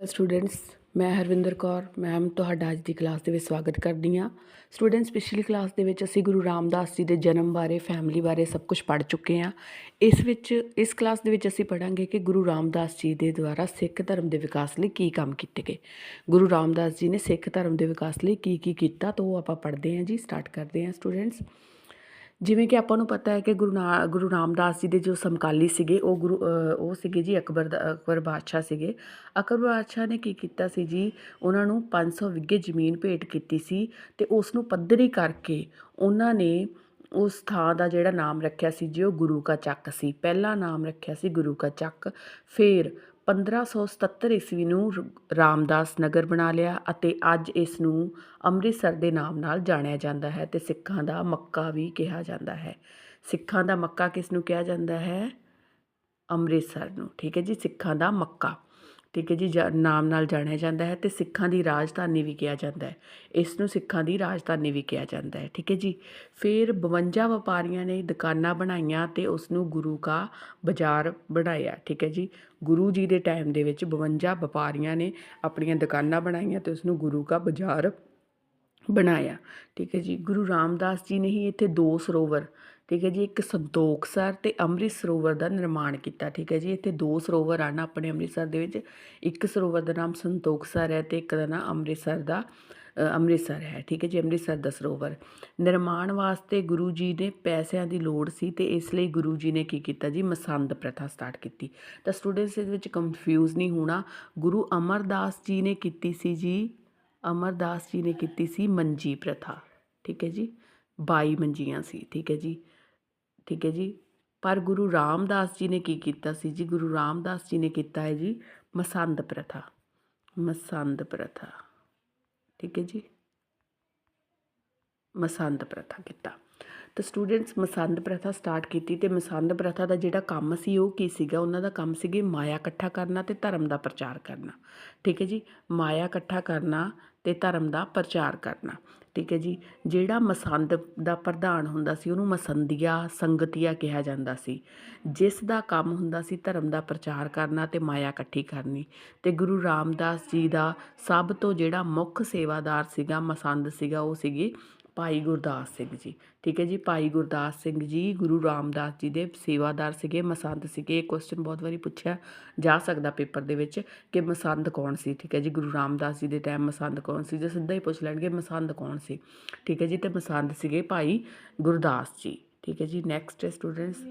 Students ਮੈਂ Harvinder Kaur ma'am ਤੁਹਾਡਾ ਅੱਜ ਦੀ ਕਲਾਸ ਦੇ ਵਿੱਚ ਸਵਾਗਤ ਕਰਦੀ ਹਾਂ। ਸਟੂਡੈਂਟਸ ਪਿਛਲੀ ਕਲਾਸ ਦੇ ਵਿੱਚ ਅਸੀਂ ਗੁਰੂ ਰਾਮਦਾਸ ਜੀ ਦੇ ਜਨਮ ਬਾਰੇ ਫੈਮਿਲੀ ਬਾਰੇ ਸਭ ਕੁਝ ਪੜ੍ਹ ਚੁੱਕੇ ਹਾਂ। ਇਸ ਵਿੱਚ, ਇਸ ਕਲਾਸ ਦੇ ਵਿੱਚ ਅਸੀਂ ਪੜ੍ਹਾਂਗੇ ਕਿ ਗੁਰੂ ਰਾਮਦਾਸ ਜੀ ਦੇ ਦੁਆਰਾ ਸਿੱਖ ਧਰਮ ਦੇ ਵਿਕਾਸ ਲਈ ਕੀ ਕੰਮ ਕੀਤੇ ਗਏ। ਗੁਰੂ ਰਾਮਦਾਸ ਜੀ ਨੇ ਸਿੱਖ ਧਰਮ ਦੇ ਵਿਕਾਸ ਲਈ ਕੀ ਕੀ ਕੀਤਾ, ਤਾਂ ਉਹ ਆਪਾਂ ਪੜ੍ਹਦੇ ਹਾਂ ਜੀ ਸਟਾਰਟ ਕਰਦੇ ਹਾਂ ਸਟੂਡੈਂਟਸ ਜਿਵੇਂ ਕਿ ਆਪਾਂ ਨੂੰ ਪਤਾ ਹੈ ਕਿ ਗੁਰੂ ਨਾ, ਗੁਰੂ ਰਾਮਦਾਸ ਜੀ ਦੇ ਜੋ ਸਮਕਾਲੀ ਸੀਗੇ, ਉਹ ਗੁਰੂ ਉਹ ਸੀਗੇ ਜੀ ਅਕਬਰ ਦਾ, ਅਕਬਰ ਬਾਦਸ਼ਾਹ ਸੀਗੇ। ਅਕਬਰ ਬਾਦਸ਼ਾਹ ਨੇ ਕੀ ਕੀਤਾ ਸੀ ਜੀ? ਉਹਨਾਂ ਨੂੰ 500 ਵਿੱਗੇ ਜ਼ਮੀਨ ਭੇਟ ਕੀਤੀ ਸੀ ਤੇ ਉਸ ਨੂੰ ਪੱਧਰੀ ਕਰਕੇ ਉਹਨਾਂ ਨੇ ਉਸ ਥਾਂ ਦਾ ਜਿਹੜਾ ਨਾਮ ਰੱਖਿਆ ਸੀ ਜੀ, ਉਹ ਗੁਰੂ ਕਾ ਚੱਕ ਸੀ। ਪਹਿਲਾ ਨਾਮ ਰੱਖਿਆ ਸੀ ਗੁਰੂ ਕਾ ਚੱਕ। ਫਿਰ 1577 ਈਸਵੀ ਨੂੰ ਰ- ਰਾਮਦਾਸ ਨਗਰ ਬਣਾ ਲਿਆ ਅਤੇ ਅੱਜ ਇਸ ਨੂੰ ਅੰਮ੍ਰਿਤਸਰ ਦੇ ਨਾਮ ਨਾਲ ਜਾਣਿਆ ਜਾਂਦਾ ਹੈ ਤੇ ਸਿੱਖਾਂ ਦਾ ਮੱਕਾ ਵੀ ਕਿਹਾ ਜਾਂਦਾ ਹੈ। ਸਿੱਖਾਂ ਦਾ ਮੱਕਾ ਕਿਸ ਨੂੰ ਕਿਹਾ ਜਾਂਦਾ ਹੈ? ਅੰਮ੍ਰਿਤਸਰ ਨੂੰ। ਠੀਕ ਹੈ ਜੀ, ਸਿੱਖਾਂ ਦਾ ਮੱਕਾ। ਠੀਕ ਹੈ ਜੀ, ਜਾ- ਨਾਮ ਨਾਲ ਜਾਣਿਆ ਜਾਂਦਾ ਹੈ ਤੇ ਸਿੱਖਾਂ ਦੀ ਰਾਜਧਾਨੀ ਵੀ ਕਿਹਾ ਜਾਂਦਾ ਹੈ। ਇਸ ਨੂੰ ਸਿੱਖਾਂ ਦੀ ਰਾਜਧਾਨੀ ਵੀ ਕਿਹਾ ਜਾਂਦਾ ਹੈ, ਠੀਕ ਹੈ ਜੀ। ਫਿਰ 52 ਵਪਾਰੀਆਂ ਨੇ ਦੁਕਾਨਾਂ ਬਣਾਈਆਂ ਤੇ ਉਸ ਨੂੰ ਗੁਰੂ ਕਾ ਬਾਜ਼ਾਰ ਬਣਾਇਆ, ਠੀਕ ਹੈ ਜੀ। ਗੁਰੂ ਜੀ ਦੇ ਟਾਈਮ ਦੇ ਵਿੱਚ 52 ਵਪਾਰੀਆਂ ਨੇ ਆਪਣੀਆਂ ਦੁਕਾਨਾਂ ਬਣਾਈਆਂ ਤੇ ਉਸ ਨੂੰ ਗੁਰੂ ਕਾ ਬਾਜ਼ਾਰ ਬਣਾਇਆ, ਠੀਕ ਹੈ ਜੀ। ਗੁਰੂ ਰਾਮਦਾਸ ਜੀ ਨੇ ਹੀ ਇੱਥੇ ਦੋ ਸਰੋਵਰ ਠੀਕ ਹੈ ਜੀ, ਇੱਕ ਸੰਤੋਖ ਸਰ ਤੇ ਅੰਮ੍ਰਿਤ ਸਰੋਵਰ ਦਾ ਨਿਰਮਾਣ ਕੀਤਾ, ਠੀਕ ਹੈ ਜੀ। ਇੱਥੇ ਦੋ ਸਰੋਵਰ ਹਨ ਆਪਣੇ ਅੰਮ੍ਰਿਤਸਰ ਦੇ ਵਿੱਚ, ਇੱਕ ਸਰੋਵਰ ਦਾ ਨਾਮ ਸੰਤੋਖ ਸਰ ਹੈ ਤੇ ਇੱਕ ਦਾ ਨਾਮ ਅੰਮ੍ਰਿਤਸਰ ਦਾ ਅੰਮ੍ਰਿਤਸਰ ਹੈ, ਠੀਕ ਹੈ ਜੀ, ਅੰਮ੍ਰਿਤਸਰ ਦਾ ਸਰੋਵਰ। ਨਿਰਮਾਣ ਵਾਸਤੇ ਗੁਰੂ ਜੀ ਨੇ ਪੈਸਿਆਂ ਦੀ ਲੋੜ ਸੀ ਤੇ ਇਸ ਲਈ ਗੁਰੂ ਜੀ ਨੇ ਕੀ ਕੀਤਾ ਜੀ, ਮਸੰਦ ਪ੍ਰਥਾ ਸਟਾਰਟ ਕੀਤੀ। ਤਾਂ ਸਟੂਡੈਂਟਸ ਇਸ ਵਿੱਚ ਕੰਫਿਊਜ਼ ਨਹੀਂ ਹੋਣਾ, ਗੁਰੂ ਅਮਰਦਾਸ ਜੀ ਨੇ ਕੀਤੀ ਸੀ ਜੀ, ਅਮਰਦਾਸ ਜੀ ਨੇ ਕੀਤੀ ਸੀ ਮੰਜੀ ਪ੍ਰਥਾ, ਠੀਕ ਹੈ ਜੀ 22 ਮੰਜੀਆਂ ਸੀ, ਠੀਕ ਹੈ ਜੀ। ਠੀਕ ਹੈ ਜੀ। ਪਰ ਗੁਰੂ ਰਾਮਦਾਸ ਜੀ ਨੇ ਕੀ ਕੀਤਾ ਸੀ ਜੀ? ਗੁਰੂ ਰਾਮਦਾਸ ਜੀ ਨੇ ਕੀਤਾ ਹੈ ਜੀ ਮਸੰਦ ਪ੍ਰਥਾ। ਮਸੰਦ ਪ੍ਰਥਾ। ਠੀਕ ਹੈ ਜੀ। ਮਸੰਦ ਪ੍ਰਥਾ ਕੀਤਾ। ਤਾਂ ਸਟੂਡੈਂਟਸ ਮਸੰਦ ਪ੍ਰਥਾ ਸਟਾਰਟ ਕੀਤੀ ਤੇ ਮਸੰਦ ਪ੍ਰਥਾ ਦਾ ਜਿਹੜਾ ਕੰਮ ਸੀ ਉਹ ਕੀ ਸੀਗਾ? ਉਹਨਾਂ ਦਾ ਕੰਮ ਸੀਗੇ ਮਾਇਆ ਇਕੱਠਾ ਕਰਨਾ ਤੇ ਧਰਮ ਦਾ ਪ੍ਰਚਾਰ ਕਰਨਾ। ਠੀਕ ਹੈ ਜੀ। ਮਾਇਆ ਇਕੱਠਾ ਕਰਨਾ ਅਤੇ ਧਰਮ ਦਾ ਪ੍ਰਚਾਰ ਕਰਨਾ। ਠੀਕ ਹੈ ਜੀ? ਜਿਹੜਾ ਮਸੰਦ ਦਾ ਪ੍ਰਧਾਨ ਹੁੰਦਾ ਸੀ, ਉਹਨੂੰ ਮਸੰਦੀਆ, ਸੰਗਤੀਆ ਕਿਹਾ ਜਾਂਦਾ ਸੀ। ਜਿਸ ਦਾ ਕੰਮ ਹੁੰਦਾ ਸੀ ਧਰਮ ਦਾ ਪ੍ਰਚਾਰ ਕਰਨਾ ਤੇ ਮਾਇਆ ਇਕੱਠੀ ਕਰਨੀ। ਤੇ ਗੁਰੂ ਰਾਮਦਾਸ ਜੀ ਦਾ ਸਭ ਤੋਂ ਜਿਹੜਾ ਮੁੱਖ ਸੇਵਾਦਾਰ ਸੀਗਾ, ਮਸੰਦ ਸੀਗਾ, ਉਹ ਸੀਗੇ ਭਾਈ ਗੁਰਦਾਸ ਸਿੰਘ ਜੀ। ਠੀਕ ਹੈ ਜੀ, ਭਾਈ ਗੁਰਦਾਸ ਸਿੰਘ ਜੀ ਗੁਰੂ ਰਾਮਦਾਸ ਜੀ ਦੇ ਸੇਵਾਦਾਰ ਸੀਗੇ, ਮਸੰਦ ਸੀਗੇ। ਇਹ ਕੁਐਸਚਨ ਬਹੁਤ ਵਾਰੀ ਪੁੱਛਿਆ ਜਾ ਸਕਦਾ ਪੇਪਰ ਦੇ ਵਿੱਚ ਕਿ ਮਸੰਦ ਕੌਣ ਸੀ? ਠੀਕ ਹੈ ਜੀ, ਗੁਰੂ ਰਾਮਦਾਸ ਜੀ ਦੇ ਟਾਈਮ ਮਸੰਦ ਕੌਣ ਸੀ? ਜੇ ਸਿੱਧਾ ਹੀ ਪੁੱਛ ਲੈਣਗੇ ਮਸੰਦ ਕੌਣ ਸੀ? ਠੀਕ ਹੈ ਜੀ, ਤੇ ਮਸੰਦ ਸੀਗੇ ਭਾਈ ਗੁਰਦਾਸ ਜੀ। ਠੀਕ ਹੈ ਜੀ ਨੈਕਸਟ ਸਟੂਡੈਂਟਸ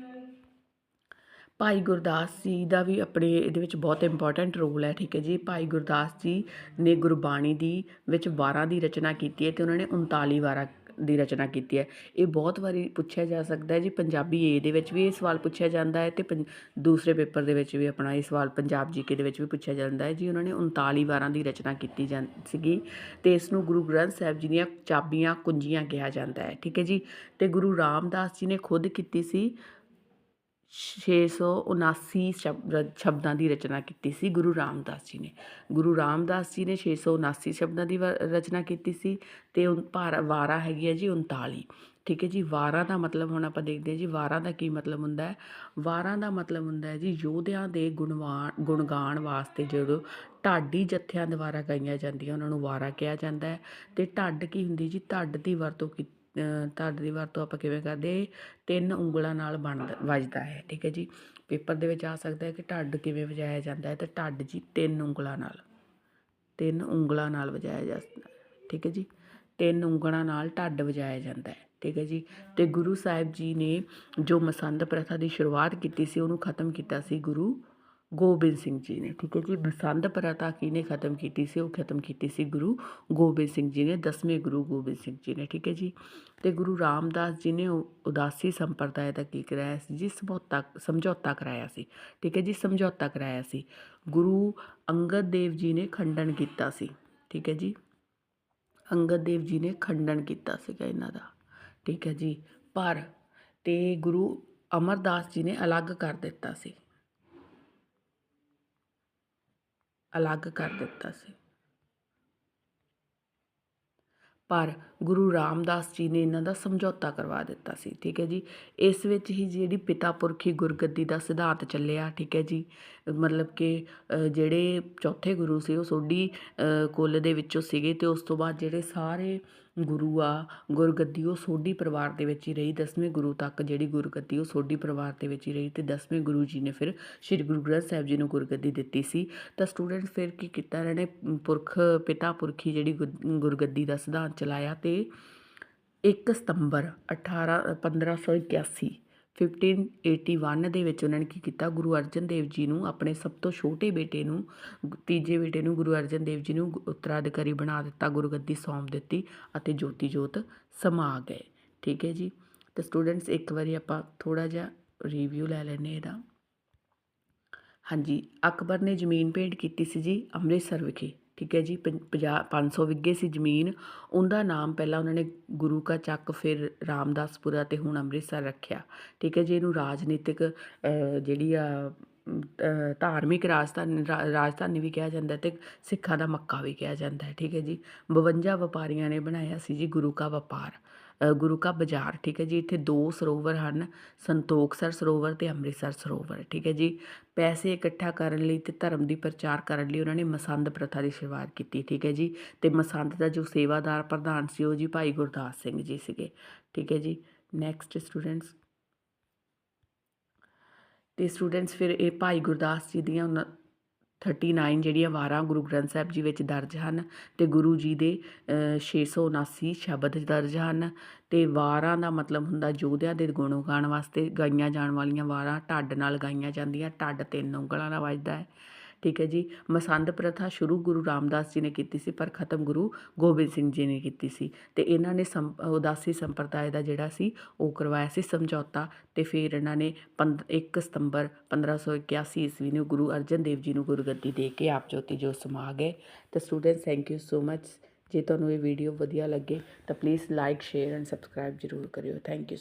ਭਾਈ ਗੁਰਦਾਸ ਜੀ ਦਾ ਵੀ ਆਪਣੇ ਇਹਦੇ ਵਿੱਚ ਬਹੁਤ ਇੰਪੋਰਟੈਂਟ ਰੋਲ ਹੈ, ਠੀਕ ਹੈ ਜੀ। ਭਾਈ ਗੁਰਦਾਸ ਜੀ ਨੇ ਗੁਰਬਾਣੀ ਦੀ ਵਿੱਚ ਵਾਰਾਂ ਦੀ ਰਚਨਾ ਕੀਤੀ ਹੈ ਤੇ ਉਹਨਾਂ ਨੇ 39 ਵਾਰਾਂ ਦੀ ਰਚਨਾ ਕੀਤੀ ਹੈ। ਇਹ ਬਹੁਤ ਵਾਰੀ ਪੁੱਛਿਆ ਜਾ ਸਕਦਾ ਹੈ ਜੀ, ਪੰਜਾਬੀ ਏ ਦੇ ਵਿੱਚ ਵੀ ਇਹ ਸਵਾਲ ਪੁੱਛਿਆ ਜਾਂਦਾ ਹੈ ਤੇ ਪੰ- ਦੂਸਰੇ ਪੇਪਰ ਦੇ ਵਿੱਚ ਵੀ ਆਪਣਾ ਇਹ ਸਵਾਲ ਪੰਜਾਬ ਜੀਕੇ ਦੇ ਵਿੱਚ ਵੀ ਪੁੱਛਿਆ ਜਾਂਦਾ ਹੈ। ਜੀ, ਉਹਨਾਂ ਨੇ 39 ਵਾਰਾਂ ਦੀ ਰਚਨਾ ਕੀਤੀ ਜਾਂ, ਸੀਗੀ ਤੇ ਇਸ ਨੂੰ ਗੁਰੂ ਗ੍ਰੰਥ ਸਾਹਿਬ ਜੀ ਦੀਆਂ ਚਾਬੀਆਂ ਕੁੰਜੀਆਂ ਕਿਹਾ ਜਾਂਦਾ ਹੈ, ਠੀਕ ਹੈ ਜੀ। ਤੇ ਗੁਰੂ ਰਾਮਦਾਸ ਜੀ ਨੇ ਖੁਦ ਕੀਤੀ ਸੀ 679 ਸ਼ਬਦ ਸ਼ਬਦਾਂ ਦੀ ਰਚਨਾ ਕੀਤੀ ਸੀ ਗੁਰੂ ਰਾਮਦਾਸ ਜੀ ਨੇ। ਗੁਰੂ ਰਾਮਦਾਸ ਜੀ ਨੇ 679 ਸ਼ਬਦਾਂ ਦੀ ਵਾ- ਰਚਨਾ ਕੀਤੀ ਸੀ ਅਤੇ ਉਹ ਭਾਰ, ਵਾਰਾਂ ਹੈਗੀ ਹੈ ਜੀ 39 ਠੀਕ ਹੈ ਜੀ, ਵਾਰਾਂ ਦਾ ਮਤਲਬ ਹੁਣ ਆਪਾਂ ਦੇਖਦੇ ਹਾਂ ਜੀ, ਵਾਰਾਂ ਦਾ ਕੀ ਮਤਲਬ ਹੁੰਦਾ ਹੈ? ਵਾਰਾਂ ਦਾ ਮਤਲਬ ਹੁੰਦਾ ਹੈ ਜੀ, ਯੋਧਿਆਂ ਦੇ ਗੁਣਵਾਨ ਗੁਣਗਾਨ ਵਾਸਤੇ ਜਦੋਂ ਢਾਡੀ ਜੱਥਿਆਂ ਦੁਆਰਾ ਗਾਈਆਂ ਜਾਂਦੀਆਂ, ਉਹਨਾਂ ਨੂੰ ਵਾਰਾ ਕਿਹਾ ਜਾਂਦਾ ਹੈ। ਤੇ ਢੱਡ ਕੀ ਹੁੰਦੀ ਜੀ? ਢੱਡ ਦੀ ਵਰਤੋਂ ਕੀਤੀ ਅ, ਢੱਡ ਦੀ ਵਰਤੋਂ ਆਪਾਂ ਕਿਵੇਂ ਕਰਦੇ ਤਿੰਨ ਉਂਗਲਾਂ ਨਾਲ ਬਣਦਾ ਵੱਜਦਾ ਹੈ ਠੀਕ ਹੈ ਜੀ? ਪੇਪਰ ਦੇ ਵਿੱਚ ਆ ਸਕਦਾ ਹੈ ਕਿ ਢੱਡ ਕਿਵੇਂ ਵਜਾਇਆ ਜਾਂਦਾ ਹੈ ਤੇ ਢੱਡ ਜੀ ਤਿੰਨ ਉਂਗਲਾਂ ਨਾਲ। ਤਿੰਨ ਉਂਗਲਾਂ ਨਾਲ ਵਜਾਇਆ ਜਾਂਦਾ ਠੀਕ ਹੈ ਜੀ? ਤਿੰਨ ਉਂਗਲਾਂ ਨਾਲ ਢੱਡ ਵਜਾਇਆ ਜਾਂਦਾ ਹੈ ਠੀਕ ਹੈ ਜੀ? ਤੇ ਗੁਰੂ ਸਾਹਿਬ ਜੀ ਨੇ ਜੋ ਮਸੰਦ ਪ੍ਰਥਾ ਦੀ ਸ਼ੁਰੂਆਤ ਕੀਤੀ ਸੀ ਉਹਨੂੰ ਖਤਮ ਕੀਤਾ ਸੀ ਗੁਰੂ ਗੋਬਿੰਦ ਸਿੰਘ ਜੀ ਨੇ, ਠੀਕ ਹੈ ਜੀ। ਬਸੰਤ ਪ੍ਰਥਾ ਕਿਹਨੇ ਖਤਮ ਕੀਤੀ ਸੀ? ਉਹ ਖਤਮ ਕੀਤੀ ਸੀ ਗੁਰੂ ਗੋਬਿੰਦ ਸਿੰਘ ਜੀ ਨੇ, ਦਸਵੇਂ ਗੁਰੂ ਗੋਬਿੰਦ ਸਿੰਘ ਜੀ ਨੇ, ਠੀਕ ਹੈ ਜੀ। ਤੇ ਗੁਰੂ ਰਾਮਦਾਸ ਜੀ ਨੇ ਉ- ਉਦਾਸੀ ਸੰਪਰਦਾਇ ਦਾ ਕੀ ਕਰਾਇਆ ਸੀ? ਜੀ ਸਮਝੌਤਾ ਸਮਝੌਤਾ ਕਰਾਇਆ ਸੀ, ਠੀਕ ਹੈ ਜੀ, ਸਮਝੌਤਾ ਕਰਾਇਆ ਸੀ। ਗੁਰੂ ਅੰਗਦ ਦੇਵ ਜੀ ਨੇ ਖੰਡਨ ਕੀਤਾ ਸੀ, ਠੀਕ ਹੈ ਜੀ। ਅੰਗਦ ਦੇਵ ਜੀ ਨੇ ਖੰਡਨ ਕੀਤਾ ਸੀਗਾ ਇਹਨਾਂ ਦਾ, ਠੀਕ ਹੈ ਜੀ। ਪਰ ਤੇ ਗੁਰੂ ਅਮਰਦਾਸ ਜੀ ਨੇ ਅਲੱਗ ਕਰ ਦਿੱਤਾ ਸੀ। ਅਲੱਗ ਕਰ ਦਿੱਤਾ ਸੀ। ਪਰ ਗੁਰੂ ਰਾਮਦਾਸ ਜੀ ਨੇ ਇਹਨਾਂ ਦਾ ਸਮਝੌਤਾ ਕਰਵਾ ਦਿੱਤਾ ਸੀ, ਠੀਕ ਹੈ ਜੀ। ਇਸ ਵਿੱਚ ਹੀ ਜਿਹੜੀ ਪਿਤਾ ਪੁਰਖੀ ਗੁਰਗੱਦੀ ਦਾ ਸਿਧਾਂਤ ਚੱਲਿਆ, ਠੀਕ ਹੈ ਜੀ। ਮਤਲਬ ਕਿ ਜਿਹੜੇ ਚੌਥੇ ਗੁਰੂ ਸੀ ਉਹ ਸੋਢੀ ਕੁੱਲ ਦੇ ਵਿੱਚੋਂ ਸੀਗੇ ਤੇ ਉਸ ਤੋਂ ਬਾਅਦ ਜਿਹੜੇ ਸਾਰੇ ਗੁਰੂ ਆ ਗੁਰਗੱਦੀ ਉਹ ਸੋਢੀ ਪਰਿਵਾਰ ਦੇ ਵਿੱਚ ਹੀ ਰਹੀ, ਦਸਵੇਂ ਗੁਰੂ ਤੱਕ ਜਿਹੜੀ ਗੁਰਗੱਦੀ ਉਹ ਸੋਢੀ ਪਰਿਵਾਰ ਦੇ ਵਿੱਚ ਹੀ ਰਹੀ ਤੇ ਦਸਵੇਂ ਗੁਰੂ ਜੀ ਨੇ ਫਿਰ ਸ੍ਰੀ ਗੁਰੂ ਗ੍ਰੰਥ ਸਾਹਿਬ ਜੀ ਨੂੰ ਗੁਰਗੱਦੀ ਦਿੱਤੀ ਸੀ। ਤਾਂ ਸਟੂਡੈਂਟਸ ਫਿਰ ਕੀ ਕੀਤਾ ਇਹਨਾਂ ਨੇ, ਪੁਰਖ, ਪਿਤਾ ਪੁਰਖੀ ਜਿਹੜੀ ਗੁਰ- ਗੁਰਗੱਦੀ ਦਾ ਸਿਧਾਂਤ ਚਲਾਇਆ ਤੇ 1 ਸਤੰਬਰ 18 1581 1581 ਦੇ ਵਿੱਚ ਉਹਨਾਂ ਨੇ ਕੀ ਕੀਤਾ? ਗੁਰੂ ਅਰਜਨ ਦੇਵ ਜੀ ਨੂੰ ਆਪਣੇ ਸਭ ਤੋਂ ਛੋਟੇ ਬੇਟੇ ਨੂੰ, ਤੀਜੇ ਬੇਟੇ ਨੂੰ ਗੁਰੂ ਅਰਜਨ ਦੇਵ ਜੀ ਨੂੰ ਗੁ- ਉੱਤਰਾਧਿਕਾਰੀ ਬਣਾ ਦਿੱਤਾ ਗੁਰਗੱਦੀ ਸੌਂਪ ਦਿੱਤੀ ਅਤੇ ਜੋਤੀ ਜੋਤ ਸਮਾ ਗਏ। ਠੀਕ ਹੈ ਜੀ? ਤੇ ਸਟੂਡੈਂਟਸ ਇੱਕ ਵਾਰੀ ਆਪਾਂ ਥੋੜਾ ਜਿਹਾ ਰਿਵਿਊ ਲੈ ਲੈਨੇ ਇਹਦਾ। ਹਾਂਜੀ, ਅਕਬਰ ਨੇ ਜ਼ਮੀਨ ਭੇਟ ਕੀਤੀ ਸੀ ਜੀ ਅੰਮ੍ਰਿਤਸਰ ਵਿਖੇ। ਠੀਕ ਹੈ ਜੀ 50 500 ਵਿੱਗੇ ਸੀ ਜ਼ਮੀਨ। ਉਹਦਾ ਨਾਮ ਪਹਿਲਾਂ ਉਹਨਾਂ ਨੇ ਗੁਰੂ ਕਾ ਚੱਕ, ਫਿਰ ਰਾਮਦਾਸਪੁਰਾ ਤੇ ਹੁਣ ਅੰਮ੍ਰਿਤਸਰ ਰੱਖਿਆ। ਠੀਕ ਹੈ ਜੀ, ਇਹਨੂੰ ਰਾਜਨੀਤਿਕ ਜਿਹੜੀ ਆ ਧਾਰਮਿਕ ਰਾਜਧਾਨੀ ਰਾਜਧਾਨੀ ਵੀ ਕਿਹਾ ਜਾਂਦਾ ਤੇ ਸਿੱਖਾਂ ਦਾ ਮੱਕਾ ਵੀ ਕਿਹਾ ਜਾਂਦਾ ਠੀਕ ਹੈ ਜੀ 52 ਵਪਾਰੀਆਂ ਨੇ ਬਣਾਇਆ ਸੀ ਜੀ ਗੁਰੂ ਕਾ ਵਪਾਰ। ਗੁਰੂ ਕਾ ਬਾਜ਼ਾਰ, ਠੀਕ ਹੈ ਜੀ? ਇੱਥੇ ਦੋ ਸਰੋਵਰ ਹਨ ਸੰਤੋਖਸਰ ਸਰੋਵਰ ਤੇ ਅੰਮ੍ਰਿਤਸਰ ਸਰੋਵਰ, ਠੀਕ ਹੈ ਜੀ? ਪੈਸੇ ਇਕੱਠਾ ਕਰਨ ਲਈ ਤੇ ਧਰਮ ਦੀ ਪ੍ਰਚਾਰ ਕਰਨ ਲਈ ਉਹਨਾਂ ਨੇ ਮਸੰਦ ਪ੍ਰਥਾ ਦੀ ਸ਼ੁਰੂਆਤ ਕੀਤੀ, ਠੀਕ ਹੈ ਜੀ? ਤੇ ਮਸੰਦ ਦਾ ਜੋ ਸੇਵਾਦਾਰ ਪ੍ਰਧਾਨ ਸੀ ਉਹ ਜੀ ਭਾਈ ਗੁਰਦਾਸ ਸਿੰਘ ਜੀ ਸੀਗੇ, ਠੀਕ ਹੈ ਜੀ? ਨੈਕਸਟ ਸਟੂਡੈਂਟਸ ਤੇ ਸਟੂਡੈਂਟਸ ਫਿਰ ਇਹ ਭਾਈ ਗੁਰਦਾਸ ਜੀ ਦੀਆਂ ਉਨ- 39 ਜਿਹੜੀਆਂ ਵਾਰਾਂ ਗੁਰੂ ਗ੍ਰੰਥ ਸਾਹਿਬ ਜੀ ਵਿੱਚ ਦਰਜ ਹਨ ਤੇ ਗੁਰੂ ਜੀ ਦੇ ਅ, 679 ਸ਼ਬਦ ਦਰਜ ਹਨ ਤੇ ਵਾਰਾਂ ਦਾ ਮਤਲਬ ਹੁੰਦਾ ਯੋਧਿਆਂ ਦੇ ਗੁਣ ਗਾਉਣ ਵਾਸਤੇ ਗਾਈਆਂ ਜਾਣ ਵਾਲੀਆਂ ਵਾਰਾਂ ਢੱਡ ਨਾਲ ਗਾਈਆਂ ਜਾਂਦੀਆਂ ਢੱਡ ਤਿੰਨ ਉਂਗਲਾਂ ਨਾਲ ਵੱਜਦਾ ਹੈ। ਠੀਕ ਹੈ ਜੀ। ਮਸੰਦ ਪ੍ਰਥਾ ਸ਼ੁਰੂ ਗੁਰੂ ਰਾਮਦਾਸ ਜੀ ਨੇ ਕੀਤੀ ਸੀ, ਪਰ ਖਤਮ ਗੁਰੂ ਗੋਬਿੰਦ ਸਿੰਘ ਜੀ ਨੇ ਕੀਤੀ ਸੀ। ਤੇ ਇਹਨਾਂ ਨੇ ਸੰ ਉਦਾਸੀ ਸੰਪਰਦਾਇ ਦਾ ਜਿਹੜਾ ਸੀ, ਉਹ ਕਰਵਾਇਆ ਸੀ ਸਮਝੌਤਾ ਤੇ ਫਿਰ ਇਹਨਾਂ ਨੇ 1 ਸਤੰਬਰ 1581 ਈਸਵੀ ਨੂੰ ਗੁਰੂ ਅਰਜਨ ਦੇਵ ਜੀ ਨੂੰ ਗੁਰਗੱਦੀ ਦੇ ਕੇ ਆਪ ਜੋਤੀ ਜੋ ਸਮਾ ਗਏ। ਤਾਂ students thank you so much ਜੇ ਤੁਹਾਨੂੰ ਇਹ ਵੀਡੀਓ ਵਧੀਆ ਲੱਗੇ, ਤਾਂ please like share and subscribe ਜ਼ਰੂਰ ਕਰਿਓ। Thank you